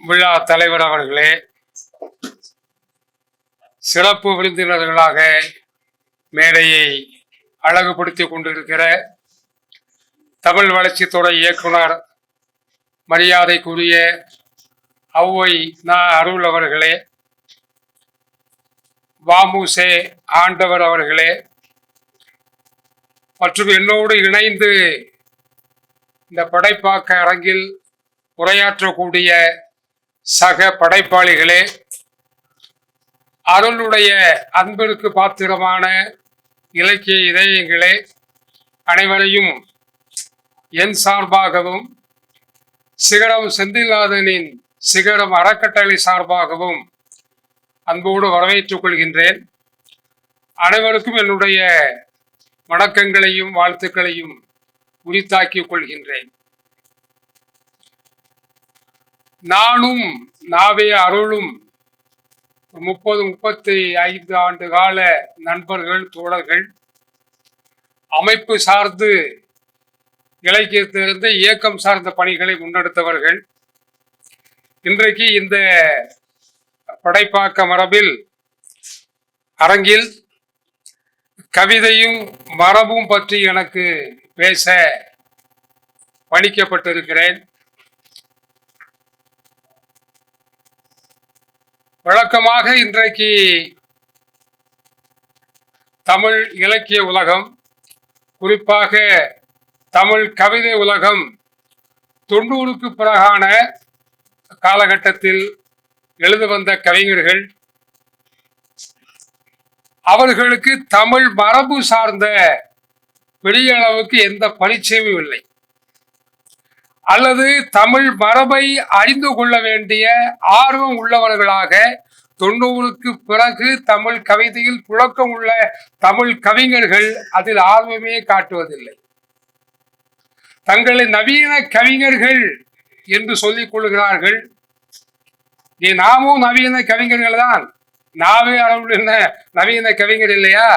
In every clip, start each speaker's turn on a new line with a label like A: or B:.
A: விழா தலைவர் அவர்களே சிறப்பு விருந்தினர்களாக மேடையை அழகுபடுத்தி கொண்டிருக்கிற தமிழ் வளர்ச்சித்துறை இயக்குனர் மரியாதைக்குரிய ஔவை நா அருள் அவர்களே வாமுசே ஆண்டவர் அவர்களே மற்றும் என்னோடு இணைந்து இந்த படைப்பாக்க அரங்கில் உரையாற்றக்கூடிய சக படைப்பாளிகளே அருளுடைய அன்பிற்கு பாத்திரமான இலக்கிய இதயங்களே அனைவரையும் என் சார்பாகவும் சிகரம் செந்தில்நாதனின் சிகரம் அறக்கட்டளை சார்பாகவும் அன்போடு வரவேற்றுக் கொள்கின்றேன். அனைவருக்கும் என்னுடைய வணக்கங்களையும் வாழ்த்துக்களையும் உரித்தாக்கிக் கொள்கின்றேன். நானும் நாவே அருளும். முப்பது முப்பத்தி ஐந்து ஆண்டு கால நண்பர்கள் தோழர்கள். அமைப்பு சார்ந்து இலக்கியத்திலிருந்து இயக்கம் சார்ந்த பணிகளை முன்னெடுத்தவர்கள். இன்றைக்கு இந்த படைப்பாக்க மரபில் அரங்கில் கவிதையும் மரபும் பற்றி எனக்கு பேச பணிக்கப்பட்டிருக்கிறேன். வழக்கமாக இன்றைக்கு தமிழ் இலக்கிய உலகம் குறிப்பாக தமிழ் கவிதை உலகம் தொண்ணூறுக்கு பிறகான காலகட்டத்தில் எழுத வந்த கவிஞர்கள் அவர்களுக்கு தமிழ் மரபு சார்ந்த பெரிய அளவுக்கு எந்த பரிச்சயமும் இல்லை. அல்லது தமிழ் மரபை அறிந்து கொள்ள வேண்டிய ஆர்வம் உள்ளவர்களாக தொண்ணூறுக்கு பிறகு தமிழ் கவிதையில் புழக்கம் உள்ள தமிழ் கவிஞர்கள் அதில் ஆர்வமே காட்டுவதில்லை. தங்களை நவீன கவிஞர்கள் என்று சொல்லிக் கொள்கிறார்கள். நீ நாமும் நவீன கவிஞர்கள் தான். நாவே அளவில் என்ன? நவீன கவிஞர் இல்லையா?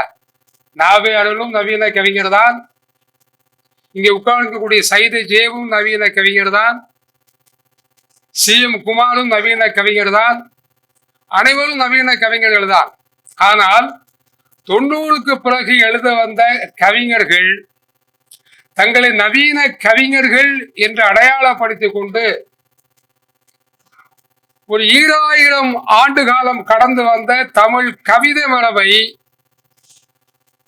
A: நாவே அளவிலும் நவீன கவிஞர் தான். இங்கே உட்கார்ந்திருக்கக்கூடிய சைத ஜேவும் நவீன கவிஞர் தான் சி எம் குமாரும் நவீன கவிஞர் தான் அனைவரும் நவீன கவிஞர்கள் தான் ஆனால் தொண்ணூறுக்கு பிறகு எழுத வந்த கவிஞர்கள் தங்களை நவீன கவிஞர்கள் என்று அடையாளப்படுத்திக் கொண்டு ஒரு ஈராயிரம் ஆண்டு காலம் கடந்து வந்த தமிழ் கவிதை மரபை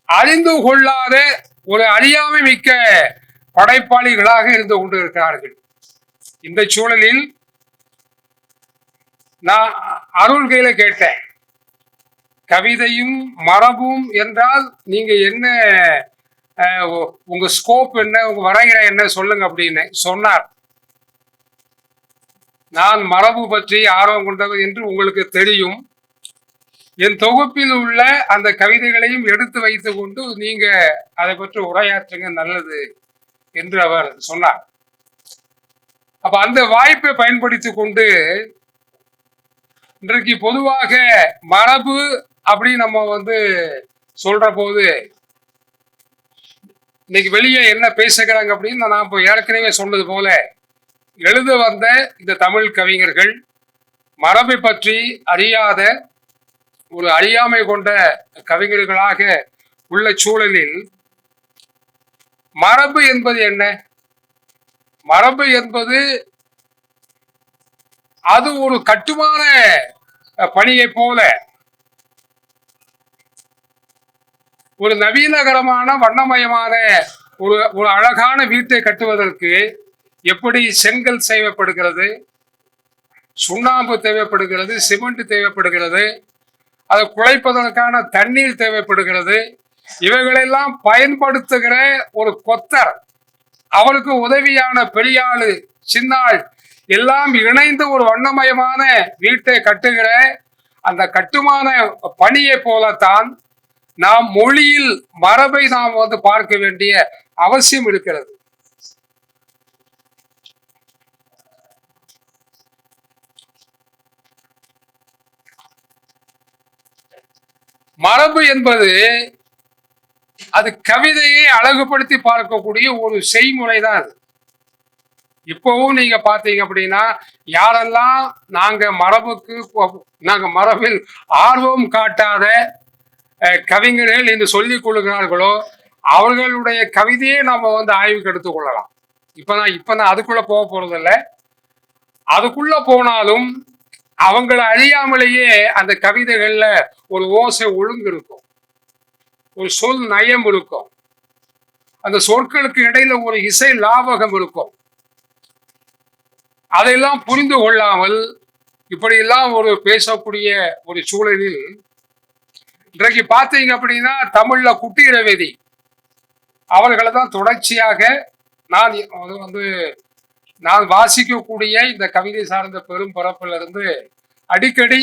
A: அறிந்து கொள்ளாத ஒரு அறியாமை மிக்க படைப்பாளிகளாக இருந்து கொண்டிருக்கிறார்கள். இந்த சூழலில் நான் அருள் கையில கேட்டேன். கவிதையும் மரபும் என்றால் நீங்க என்ன அஹ், உங்க ஸ்கோப் என்ன உங்க வரைகிற என்ன சொல்லுங்க அப்படின்னு சொன்னார். நான் மரபு பற்றி ஆர்வம் கொண்டவர் என்று உங்களுக்கு தெரியும். என் தொகுப்பில் உள்ள அந்த கவிதைகளையும் எடுத்து வைத்து கொண்டு நீங்க அதை பற்றி உரையாற்றுங்க நல்லது என்று அவர் சொன்னார். அப்ப அந்த வாய்ப்பை பயன்படுத்தி கொண்டு இன்றைக்கு பொதுவாக மரபு அப்படி நம்ம வந்து சொல்ற போது இன்னைக்கு வெளியே என்ன பேசுகிறாங்க அப்படின்னு நான் இப்போ ஏற்கனவே சொன்னது போல எழுத வந்த இந்த தமிழ் கவிஞர்கள் மரபை பற்றி அறியாத ஒரு அறியாமை கொண்ட கவிஞர்களாக உள்ள சூழலில் மரபு என்பது என்ன? மரபு என்பது அது ஒரு கட்டுமான பணியை போல. ஒரு நவீனகரமான வண்ணமயமான ஒரு ஒரு அழகான வீட்டை கட்டுவதற்கு எப்படி செங்கல் தேவைப்படுகிறது சுண்ணாம்பு தேவைப்படுகிறது சிமெண்ட் தேவைப்படுகிறது அதை குழைப்பதற்கான தண்ணீர் தேவைப்படுகிறது. இவைகளெல்லாம் பயன்படுத்துகிற ஒரு கொத்தர் அவருக்கு உதவியான பெரியாளு சின்னாள் எல்லாம் இணைந்து ஒரு வண்ணமயமான வீட்டை கட்டுகிற அந்த கட்டுமான பணியை போலத்தான் நாம் மொழியில் மரபை நாம் வந்து பார்க்க வேண்டிய அவசியம் இருக்கிறது. மரபு என்பது அது கவிதையை அழகுபடுத்தி பார்க்கக்கூடிய ஒரு செய்முறை தான் அது. இப்போவும் நீங்க பாத்தீங்க அப்படின்னா யாரெல்லாம் நாங்க மரபுக்கு நாங்கள் நாங்க மரபில் ஆர்வம் காட்டாத கவிஞர்கள் என்று சொல்லிக் கொள்கிறார்களோ அவர்களுடைய கவிதையை நம்ம வந்து ஆய்வுக்கு எடுத்துக்கொள்ளலாம் இப்போ நான் இப்போ நான் அதுக்குள்ளே போக போகிறதில்ல அதுக்குள்ளே போனாலும் அவங்கள அழியாமலேயே அந்த கவிதைகள்ல ஒரு ஓசை ஒழுங்கு இருக்கும் ஒரு சொல் நயம் இருக்கும். அந்த சொற்களுக்கு இடையில ஒரு இசை லாபகம் இருக்கும். அதையெல்லாம் புரிந்து கொள்ளாமல் இப்படியெல்லாம் ஒரு பேசக்கூடிய ஒரு சூழலில் இன்றைக்கு பார்த்தீங்க அப்படின்னா தமிழ்ல குட்டி ரவேதி அவர்களை தான் தொடர்ச்சியாக நான் அது வந்து நான் வாசிக்கக்கூடிய இந்த கவிதை சார்ந்த பெரும் பரப்பிலிருந்து அடிக்கடி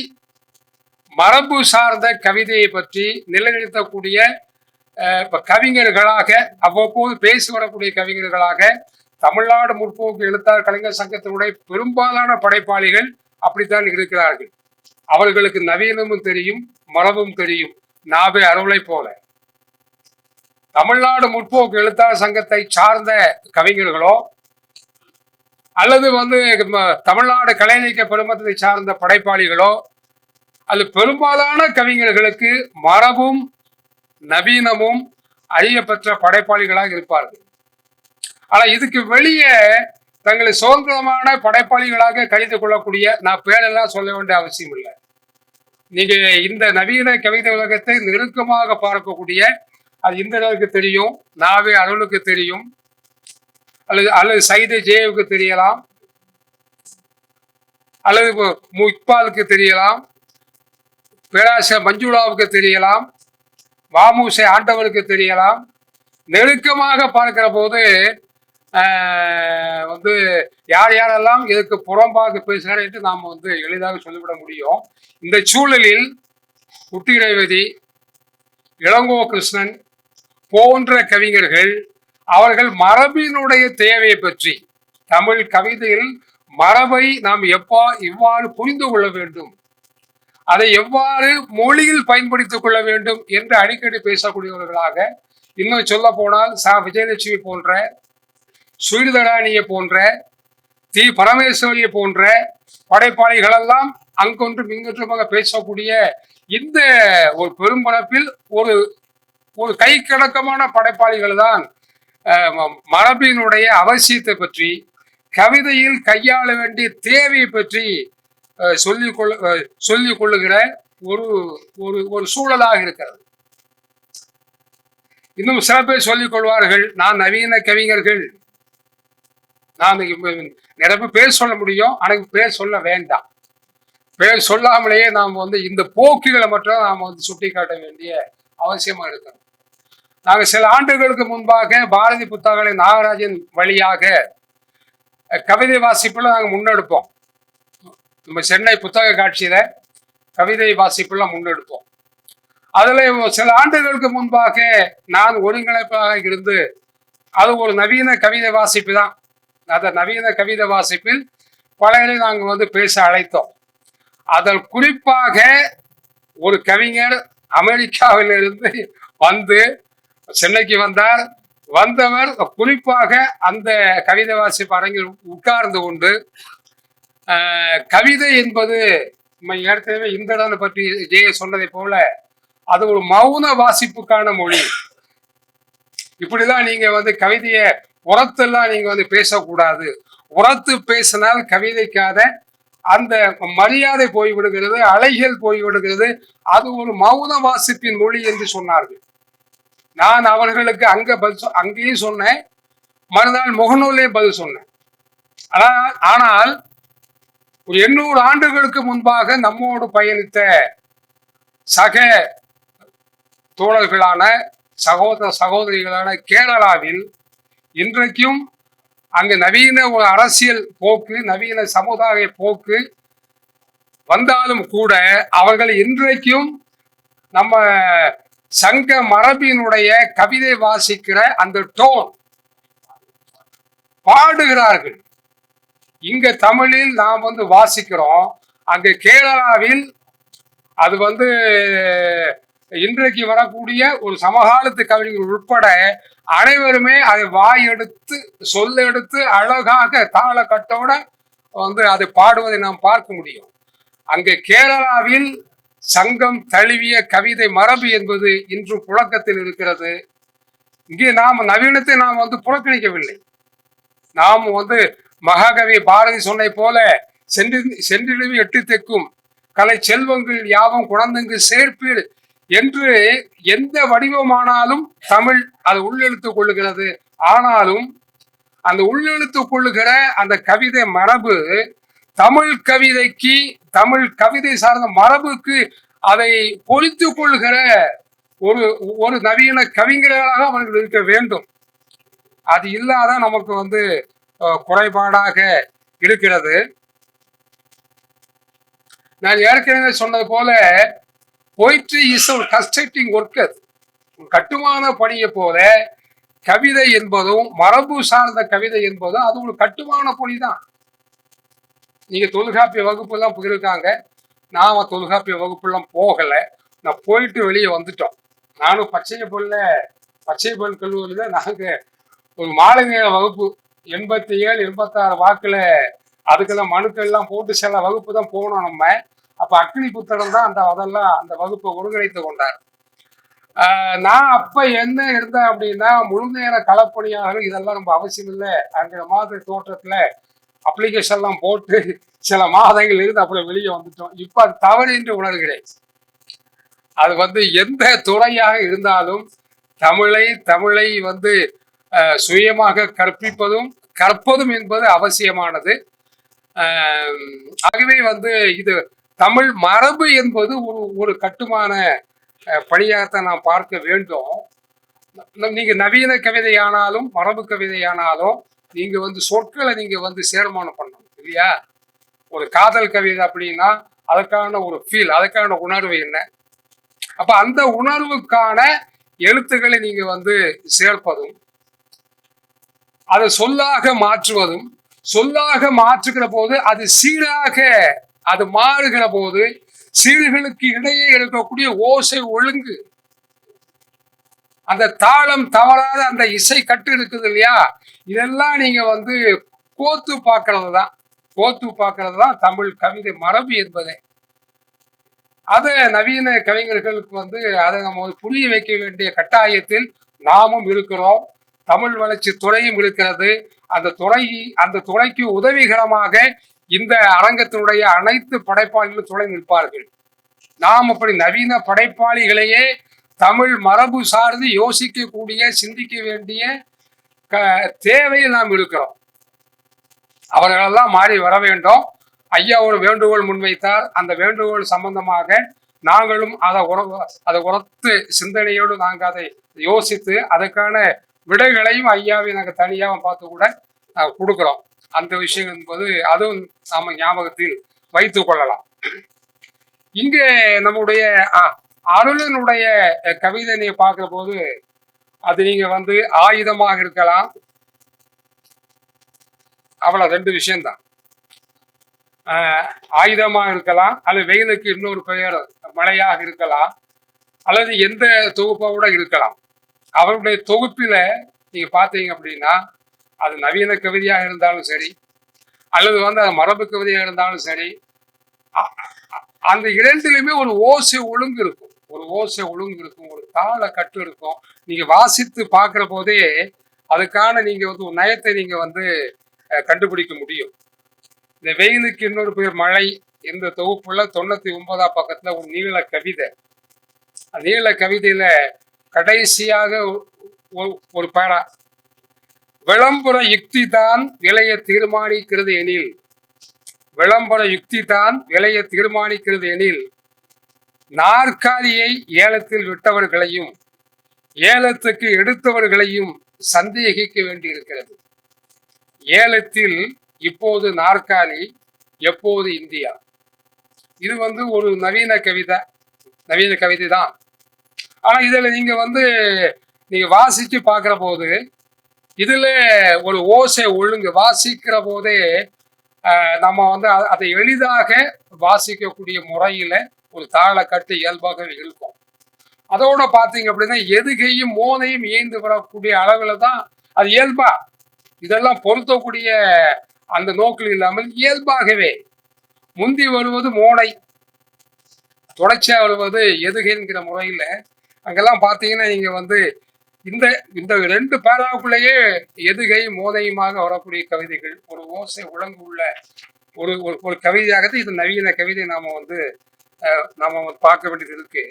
A: மரபு சார்ந்த கவிதையை பற்றி நிலைநிறுத்தக்கூடிய கவிஞர்களாக அவ்வப்போது பேசி வரக்கூடிய கவிஞர்களாக தமிழ்நாடு முற்போக்கு எழுத்தாளர் கலைஞர் சங்கத்தினுடைய பெரும்பாலான படைப்பாளிகள் அப்படித்தான் இருக்கிறார்கள். அவர்களுக்கு நவீனமும் தெரியும் மரபும் தெரியும் நாவே அருளை போல. தமிழ்நாடு முற்போக்கு எழுத்தாளர் சங்கத்தை சார்ந்த கவிஞர்களோ அல்லது வந்து தமிழ்நாடு கலைநீக்க பெருமத்தை சார்ந்த படைப்பாளிகளோ அது பெரும்பாலான கவிஞர்களுக்கு மரபும் நவீனமும் அறியப்பெற்ற படைப்பாளிகளாக இருப்பார்கள். ஆனால் இதுக்கு வெளியே தங்களை சுதந்திரமான படைப்பாளிகளாக கழித்து கொள்ளக்கூடிய நான் பேரெல்லாம் சொல்ல வேண்டிய அவசியம் இல்லை. நீங்க இந்த நவீன கவிதை உலகத்தை நெருக்கமாக பார்க்கக்கூடிய அது இந்த அளவுக்கு தெரியும் நாவே அருளுக்கு தெரியும் அல்லது அல்லது சைதை ஜேவுக்கு தெரியலாம். அல்லது முக்பாலுக்கு இக்பாலுக்கு தெரியலாம். பேராச மஞ்சுளாவுக்கு தெரியலாம். வாமுசை ஆண்டவனுக்கு தெரியலாம். நெருக்கமாக பார்க்கிற போது வந்து யார் யாரெல்லாம் இதுக்கு புறம்பாக பேசுகிறார் என்று நாம் வந்து எளிதாக சொல்லிவிட முடியும். இந்த சூழலில் குட்டி ரேவதி இளங்கோ கிருஷ்ணன் போன்ற கவிஞர்கள் அவர்கள் மரபினுடைய தேவையை பற்றி. தமிழ் கவிதையில் மரபை நாம் எப்பா இவ்வாறு புரிந்து கொள்ள வேண்டும். அதை எவ்வாறு மொழியில் பயன்படுத்திக் கொள்ள வேண்டும் என்று அடிக்கடி பேசக்கூடியவர்களாக இன்னும் சொல்ல போனால் சா. விஜயலட்சுமி போன்ற சுயிர்தடானியை போன்ற தி. பரமேஸ்வரியை போன்ற படைப்பாளிகளெல்லாம் அங்கொன்றும் இங்கொன்றுமாக பேசக்கூடிய இந்த ஒரு பெரும்பரப்பில் ஒரு ஒரு கை கடக்கமான படைப்பாளிகள் தான் மரபினுடைய அவசியத்தை பற்றி கவிதையில் கையாள வேண்டிய தேவையை பற்றி அஹ், சொல்லிக் கொள்ள சொல்லிக் கொள்ளுகிற ஒரு ஒரு ஒரு சூழலாக இருக்கிறது. இன்னும் சில பேர் சொல்லிக் கொள்வார்கள் நான் நவீன கவிஞர்கள். நான் இப்ப நிறைய பேர் சொல்ல முடியும் ஆனால் பேர் சொல்ல வேண்டாம். பேர் சொல்லாமலேயே நாம் வந்து இந்த போக்குகளை மட்டும் நாம் வந்து சுட்டிக்காட்ட வேண்டிய அவசியமா இருக்கிறோம் நாங்கள் சில ஆண்டுகளுக்கு முன்பாக பாரதி புத்தகங்களை நாகராஜன் வழியாக கவிதை வாசிப்பில் நாங்கள் முன்னெடுப்போம். நம்ம சென்னை புத்தக காட்சியில் கவிதை வாசிப்பெல்லாம் முன்னெடுப்போம். அதில் சில ஆண்டுகளுக்கு முன்பாக நான் ஒருங்கிணைப்பாக இருந்து அது ஒரு நவீன கவிதை வாசிப்பு தான். அந்த நவீன கவிதை வாசிப்பில் பழைய நாங்கள் வந்து பேச அழைத்தோம். அதில் குறிப்பாக ஒரு கவிஞர் அமெரிக்காவிலிருந்து வந்து சென்னைக்கு வந்தார். வந்தவர் குறிப்பாக அந்த கவிதை வாசிப்பு அரங்கில் உட்கார்ந்து கொண்டு ஆஹ், கவிதை என்பது நம்ம ஏற்கனவே இந்திரனை பற்றி ஜெய சொன்னதை போல அது ஒரு மௌன வாசிப்புக்கான மொழி. இப்படிதான் நீங்க வந்து கவிதையை உரத்தெல்லாம் நீங்க வந்து பேசக்கூடாது. உரத்து பேசினால் கவிதைக்காத அந்த மரியாதை போய்விடுகிறது அலைகள் போய்விடுகிறது. அது ஒரு மௌன வாசிப்பின் மொழி என்று சொன்னார்கள். நான் அவர்களுக்கு அங்க பதில் சொ- அங்கேயும் சொன்னேன். மறுநாள் முகநூலே பதில் சொன்னேன். ஆனால் ஆனால் ஒரு எண்ணூறு ஆண்டுகளுக்கு முன்பாக நம்மோடு பயணித்த சக தோழர்களான சகோதர சகோதரிகளான கேரளாவில் இன்றைக்கும் அங்கு நவீன ஒரு அரசியல் போக்கு நவீன சமுதாய போக்கு வந்தாலும் கூட அவர்கள் இன்றைக்கும் நம்ம சங்க மரபினுடைய கவிதை வாசிக்கிற அந்த டோன் பாடுகிறார்கள். இங்க தமிழில் நாம் வந்து வாசிக்கிறோம். அங்க கேரளாவில் அது வந்து இன்றைக்கு வரக்கூடிய ஒரு சமகாலத்து கவிஞர்கள் உட்பட அனைவருமே அதை வாய் எடுத்து சொல்ல எடுத்து அழகாக தாளக்கட்டோட வந்து அதை பாடுவதை நாம் பார்க்க முடியும். அங்கே கேரளாவில் சங்கம் தழுவிய கவிதை மரபு என்பது இன்று புழக்கத்தில் இருக்கிறது. இங்கே நாம் நவீனத்தை நாம் வந்து புறக்கணிக்கவில்லை. நாம் வந்து மகாகவி பாரதி சொன்னை போல சென்று சென்றிடுவி எட்டு தெக்கும். கலை செல்வங்கள் யாவும் குழந்தைங்க சேர்ப்பீடு என்று எந்த வடிவமானாலும் தமிழ் அது உள்ளெழுத்துக் கொள்ளுகிறது. ஆனாலும் அந்த உள்ளெழுத்துக் கொள்ளுகிற அந்த கவிதை மரபு தமிழ் கவிதைக்கு தமிழ் கவிதை சார்ந்த மரபுக்கு அதை பொறித்து கொள்கிற ஒரு ஒரு நவீன கவிஞர்களாக அவர்கள் இருக்க வேண்டும். அது இல்லாத நமக்கு வந்து குறைபாடாக இருக்கிறது. நான் ஏற்கனவே சொன்னது போல போயிட்ரி இஸ் ஒரு கன்ஸ்ட்ரக்டிங் ஒர்க் அது கட்டுமான பணியை போல கவிதை என்பதும் மரபு சார்ந்த கவிதை என்பதும் அது ஒரு கட்டுமான பணி தான் நீங்க தொல்காப்பிய வகுப்பு எல்லாம் போயிருக்காங்க. நாம தொல்காப்பிய வகுப்புலாம் போகல. நான் போயிட்டு வெளியே வந்துட்டோம். நானும் பச்சையப்பல்ல பச்சையப்பல் கல்லூரியில நாங்க ஒரு மாலை நேர வகுப்பு எண்பத்தி ஏழு எண்பத்தாறு வாக்குல அதுக்கெல்லாம் மனுக்கள் எல்லாம் போட்டு சில வகுப்பு தான் போகணும் நம்ம. அப்ப அக்னி புத்தகம் தான் அந்த அதெல்லாம் அந்த வகுப்பை ஒருங்கிணைத்து கொண்டார். நான் அப்ப என்ன இருந்தேன் அப்படின்னா முழு நேர களப்பணியாளர்கள் இதெல்லாம் ரொம்ப அவசியம் இல்லை. அங்கிற மாதிரி தோற்றத்துல அப்ளிகேஷன் எல்லாம் போட்டு சில மாதங்கள் இருந்து அப்புறம் வெளியே வந்துட்டோம். இப்ப அது தவறு என்று உணர்கிறேன். அது வந்து எந்த துறையாக இருந்தாலும் தமிழை தமிழை வந்து சுயமாக கற்பிப்பதும் கற்பதும் என்பது அவசியமானது. ஆகவே வந்து இது தமிழ் மரபு என்பது ஒரு ஒரு கட்டுமான அஹ், பணியாகத்தான் நாம் பார்க்க வேண்டும். நீங்க நவீன கவிதையானாலும் மரபு கவிதையானாலும் நீங்க வந்து சொற்களை நீங்க வந்து சேர்மானம் பண்ணணும் இல்லையா? ஒரு காதல் கவிதை அப்படின்னா அதுக்கான ஒரு ஃபீல் அதுக்கான உணர்வு என்ன? அப்ப அந்த உணர்வுக்கான எழுத்துக்களை நீங்க வந்து சேர்ப்பதும் அதை சொல்லாக மாற்றுவதும் சொல்லாக மாற்றுகிற போது அது சீராக அது மாறுகிற போது சீர்களுக்கு இடையே இருக்கக்கூடிய ஓசை ஒழுங்கு அந்த தாளம் தவறாத அந்த இசை கட்டு இருக்குது இல்லையா? இதெல்லாம் நீங்க வந்து கோத்து பார்க்கறது தான் கோத்து பார்க்கறது தான் தமிழ் கவிதை மரபு என்பதே. அதை நவீன கவிஞர்களுக்கு வந்து அதை நம்ம புரிய வைக்க வேண்டிய கட்டாயத்தில் நாமும் இருக்கிறோம். தமிழ் வளர்ச்சி துறையும் இருக்கிறது. அந்த துறை அந்த துறைக்கு உதவிகரமாக இந்த அரங்கத்தினுடைய அனைத்து படைப்பாளிகளும் துணை நிற்பார்கள். நாம் அப்படி நவீன படைப்பாளிகளையே தமிழ் மரபு சார்ந்து யோசிக்கக்கூடிய சிந்திக்க வேண்டிய தேவையில் நாம் இருக்கிறோம். அவர்களெல்லாம் மாறி வர வேண்டும். ஐயா ஒரு வேண்டுகோள் முன்வைத்தார். அந்த வேண்டுகோள் சம்பந்தமாக நாங்களும் அதை உற அதை உரத்து சிந்தனையோடு நாங்கள் அதை யோசித்து அதுக்கான விடைகளையும் ஐயாவை நாங்கள் தனியாக பார்த்து கூட கொடுக்குறோம். அந்த விஷயம் என்பது அதுவும் நாம் ஞாபகத்தில் வைத்துக் கொள்ளலாம். இங்கே நம்முடைய அ- அருளினுடைய கவிதை பார்க்குற போது அது நீங்க வந்து ஆயுதமாக இருக்கலாம் அவ்வளோ ரெண்டு விஷயம்தான். ஆஹ் ஆயுதமாக இருக்கலாம் அல்லது வெயிலுக்கு இன்னொரு பெயர் மழையாக இருக்கலாம். அல்லது எந்த தொகுப்போட இருக்கலாம். அவருடைய தொகுப்பில நீங்க பார்த்தீங்க அப்படின்னா அது நவீன கவிதையாக இருந்தாலும் சரி அல்லது வந்து அது மரபு கவிதையாக இருந்தாலும் சரி அந்த இரண்டிலுமே ஒரு ஓசை ஒழுங்கு இருக்கும். ஒரு ஓசை ஒழுங்கு இருக்கும் ஒரு தாள கட்டு இருக்கும். நீங்க வாசித்து பார்க்குற போதே அதுக்கான நீங்க வந்து ஒரு நயத்தை நீங்க வந்து கண்டுபிடிக்க முடியும். இந்த வெயிலுக்கு இன்னொரு பேர் மழை. இந்த தொகுப்புல தொண்ணூத்தி ஒன்பதாம் பக்கத்துல ஒரு நீள கவிதை. அந்த நீள கவிதையில கடைசியாக ஒரு பேரா விளம்பர யுக்தி தான் விலையை தீர்மானிக்கிறது எனில். விளம்பர யுக்தி தான் விலையை தீர்மானிக்கிறது எனில். நாற்காலியை ஏலத்தில் விட்டவர்களையும் ஏலத்துக்கு எடுத்தவர்களையும் சந்தேகிக்க வேண்டியிருக்கிறது. ஏலத்தில் இப்போது நாற்காலி எப்போது இந்தியா? இது வந்து ஒரு நவீன கவிதை நவீன கவிதை தான் ஆனால் இதில் நீங்கள் வந்து நீங்கள் வாசித்து பார்க்குற போது இதில் ஒரு ஓசை ஒழுங்கு. வாசிக்கிற போதே நம்ம வந்து அதை எளிதாக வாசிக்கக்கூடிய முறையில ஒரு தாள கட்டு இயல்பாகவே இருக்கும். அதோட பார்த்தீங்க அப்படின்னா எதுகையும் மோனையும் ஏந்து வரக்கூடிய அளவுல தான் அது இயல்பா. இதெல்லாம் பொருத்தக்கூடிய அந்த நோக்கில் இல்லாமல் இயல்பாகவே முந்தி வருவது மோனை தொடர்ச்சியா வருவது எதுகைங்கிற முறையில அங்கெல்லாம் பார்த்தீங்கன்னா நீங்க வந்து இந்த இந்த ரெண்டு பேராவுக்குள்ளேயே எதுகை மோதையுமாக வரக்கூடிய கவிதைகள் ஒரு ஓசை உள்ள ஒரு ஒரு ஒரு கவிதையாகத்தான் இது நவீன கவிதை நாம வந்து அஹ், நாம பார்க்க வேண்டியது இருக்கு.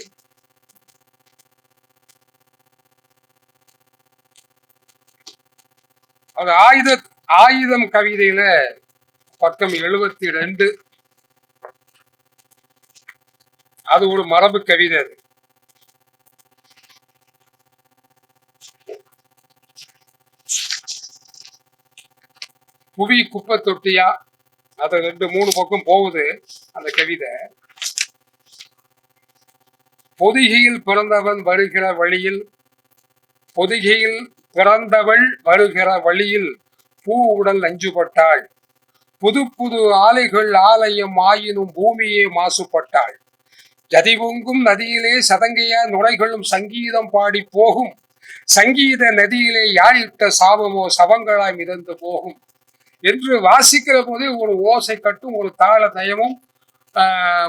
A: அது ஆயுத ஆயுதம் கவிதையில பக்கம் எழுபத்தி ரெண்டு அது ஒரு மரபு கவிதை அது. புவி குப்பை தொட்டியா அது ரெண்டு மூணு பக்கம் போகுது அந்த கவிதை. பொதிகையில் பிறந்தவன் வருகிற வழியில் பொதிகையில் பிறந்தவள் வருகிற வழியில் பூ உடல் நஞ்சுபட்டாள் புது புது ஆலைகள் ஆலயம் ஆயினும் பூமியே மாசுபட்டாள். ஜதிவுங்கும் நதியிலே சதங்கையா நுரைகளும் சங்கீதம் பாடி போகும். சங்கீத நதியிலே யாழிட்ட சாபமோ சவங்களாய் மிதந்து போகும். என்று வாசிக்கிற போதே ஒரு ஓசை கட்டும் ஒரு தாள நயமும்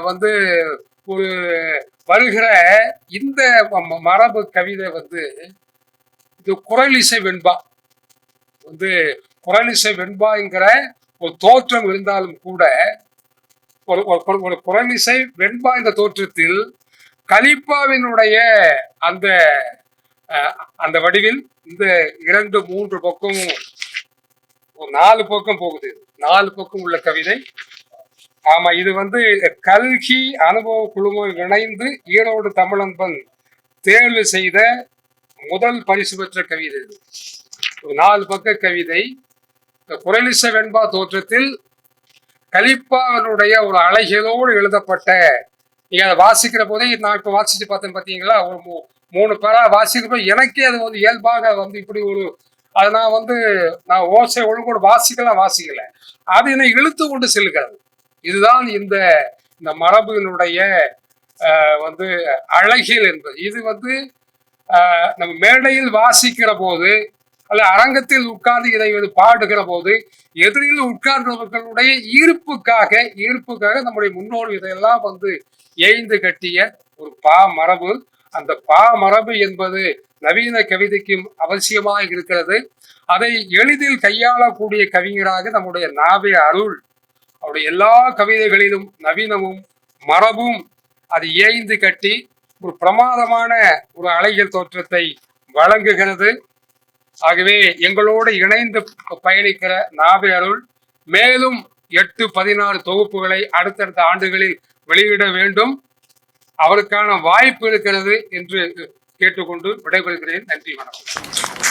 A: வந்து ஒரு வருகிற இந்த ம- மரபு கவிதை வந்து இது குரலிசை வெண்பா. வந்து குரலிசை வெண்பாங்கிற ஒரு தோற்றம் இருந்தாலும் கூட ஒரு ஒரு- குரலிசை வெண்பா இந்த தோற்றத்தில் கலிப்பாவினுடைய அந்த அந்த வடிவில் இந்த இரண்டு மூன்று பக்கமும் ஒரு நாலு பக்கம் போகுது. நாலு பக்கம் உள்ள கவிதை. ஆமா இது வந்து கல்கி அனுபவ குழுமம் இணைந்து ஈரோடு தமிழன்பன் தேர்வு செய்த முதல் பரிசு பெற்ற கவிதை இது. நாலு பக்க கவிதை. குரலிச வெண்பா தோற்றத்தில் கலிப்பாவனுடைய ஒரு அழகியலோடு எழுதப்பட்ட நீங்க அதை வாசிக்கிற போதே நான் இப்ப வாசிச்சு பார்த்தேன் பாத்தீங்களா ஒரு மூ- மூணு பேரா வாசிக்கிறப்ப எனக்கே அது வந்து இயல்பாக வந்து இப்படி ஒரு அது நான் வந்து நான் ஓசை ஒழுங்கோடு வாசிக்கலாம் வாசிக்கல. அது என்னை இழுத்து கொண்டு செல்கிறது. இதுதான் இந்த இந்த மரபினுடைய வந்து அழகியல் என்பது. இது வந்து ஆஹ், நம்ம மேடையில் வாசிக்கிற போது அல்ல அரங்கத்தில் உட்கார்ந்து இதை வந்து பாடுகிற போது எதிரில் உட்கார்ந்தவர்களுடைய ஈர்ப்புக்காக ஈர்ப்புக்காக நம்முடைய முன்னோர் இதையெல்லாம் வந்து ஏய்ந்து கட்டிய ஒரு பா மரபு. அந்த பா மரபு என்பது நவீன கவிதைக்கும் அவசியமாக இருக்கிறது. அதை எளிதில் கையாளக்கூடிய கவிஞராக நம்முடைய நாவே அருள். அவருடைய எல்லா கவிதைகளிலும் நவீனமும் மரபும் அது ஏய்ந்து கட்டி ஒரு பிரமாதமான ஒரு அழகியல் தோற்றத்தை வழங்குகிறது. ஆகவே எங்களோடு இணைந்து பயணிக்கிற நாவே அருள் மேலும் எட்டு பதினாறு தொகுப்புகளை அடுத்தடுத்த ஆண்டுகளில் வெளியிட வேண்டும். அவருக்கான வாய்ப்பு இருக்கிறது என்று கேட்டுக்கொண்டு விடைபெறுகிறேன். நன்றி வணக்கம்.